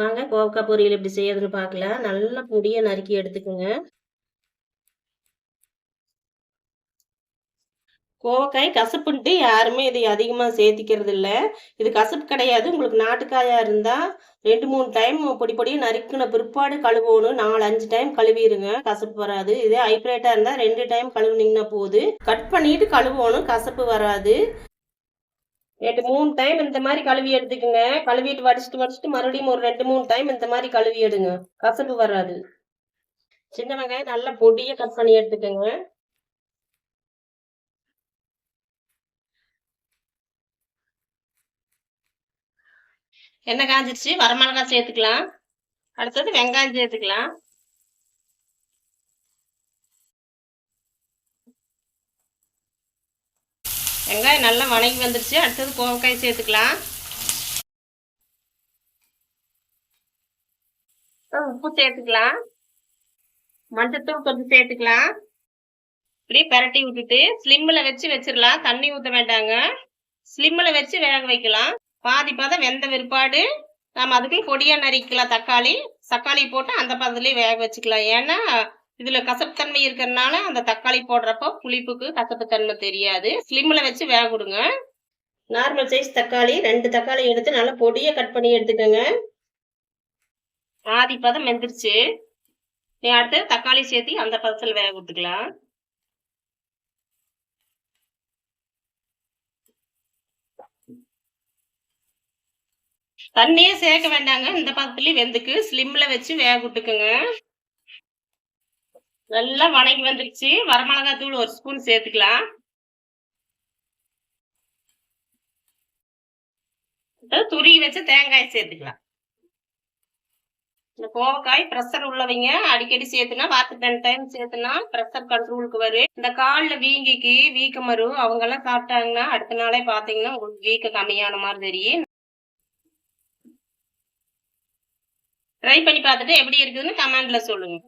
வாங்க கோவக்காய் பொரியல் எப்படி செய்யறதுன்னு பார்க்கலாம். நல்லா பொடியை நறுக்கி எடுத்துக்கோங்க. கோவக்காய் கசப்புன்ட்டு யாருமே இதை அதிகமாக சேர்த்திக்கிறது இல்லை. இது கசப்பு கிடையாது. உங்களுக்கு நாட்டுக்காயாக இருந்தால் ரெண்டு மூணு டைம் பொடி பொடியை நறுக்கின பிற்பாடு கழுவணும். நாலு அஞ்சு டைம் கழுவிடுங்க கசப்பு வராது. இதே ஹைப்ரேட்டாக இருந்தால் ரெண்டு டைம் கழுவுனீங்கன்னா போது. கட் பண்ணிட்டு கழுவணும். கசப்பு வராது. ரெண்டு மூணு டைம் இந்த மாதிரி கழுவி எடுத்துக்கோங்க. கழுவிட்டு வடிச்சிட்டு வடிச்சிட்டு மறுபடியும் ஒரு ரெண்டு மூணு டைம் இந்த மாதிரி கழுவி எடுங்க. கசப்பு வராது. சின்ன வெங்காயம் நல்லா பொடியை கட் பண்ணி எடுத்துக்கோங்க. எண்ணெய் காஞ்சிருச்சு. வரமிளகாய் சேர்த்துக்கலாம். அடுத்தது வெங்காயம் சேர்த்துக்கலாம். வெங்காயம் நல்லா வணங்கி வந்துருச்சு. அடுத்தது கோவக்காய் சேர்த்துக்கலாம். உப்பு சேர்த்துக்கலாம். மஞ்சத்தூள் கொஞ்சம் சேர்த்துக்கலாம். இப்படி பரட்டி விட்டுட்டு ஸ்லிம்மில் வச்சு வச்சிடலாம் தண்ணி ஊற்ற வேண்டாங்க. ஸ்லிம்மில் வச்சு வேக வைக்கலாம். பாதி பதம் வெந்த விற்பாடு நம்ம அதுக்கு பொடியாக நறுக்கலாம் தக்காளி. தக்காளி போட்டு அந்த பதத்துலேயே வேக வச்சுக்கலாம். ஏன்னா இதில் கசப்புத்தன்மை இருக்கிறதுனால அந்த தக்காளி போடுறப்போ புளிப்புக்கு கசப்புத்தன்மை தெரியாது. ஸ்லிம்மில் வச்சு வேக விடுங்க நார்மல் சைஸ் தக்காளி ரெண்டு தக்காளி எடுத்து நல்லா பொடியை கட் பண்ணி எடுத்துக்கோங்க. ஆதி பதம் வெந்துருச்சு. நீ அடுத்து தக்காளி சேர்த்து அந்த பதத்தில் வேக விட்டுக்கலாம் தண்ணியே சேர்க்க வேண்டாங்க. இந்த பதத்துலயும் வெந்துக்கு ஸ்லிம்ல வச்சு வேக விட்டுக்குங்க. நல்லா வணங்கி வந்துருச்சு. வரமிளகாய் தூள் ஒரு ஸ்பூன் சேர்த்துக்கலாம். துருகி வச்சு தேங்காய் சேர்த்துக்கலாம். இந்த கோவக்காய் ப்ரெஷர் உள்ளவங்க அடிக்கடி சேர்த்துனா வாரத்துக்கு ரெண்டு டைம் சேர்த்துனா ப்ரெஷர் கண்ட்ரோலுக்கு வரும். இந்த காலில் வீங்கிக்கு வீக்கம் வரும். அவங்க எல்லாம் சாப்பிட்டாங்கன்னா அடுத்த நாளே பார்த்தீங்கன்னா உங்களுக்கு வீக்கம் கம்மியான மாதிரி தெரியும். ட்ரை பண்ணி பார்த்துட்டு எப்படி இருக்குதுன்னு கமெண்ட்ல சொல்லுங்க.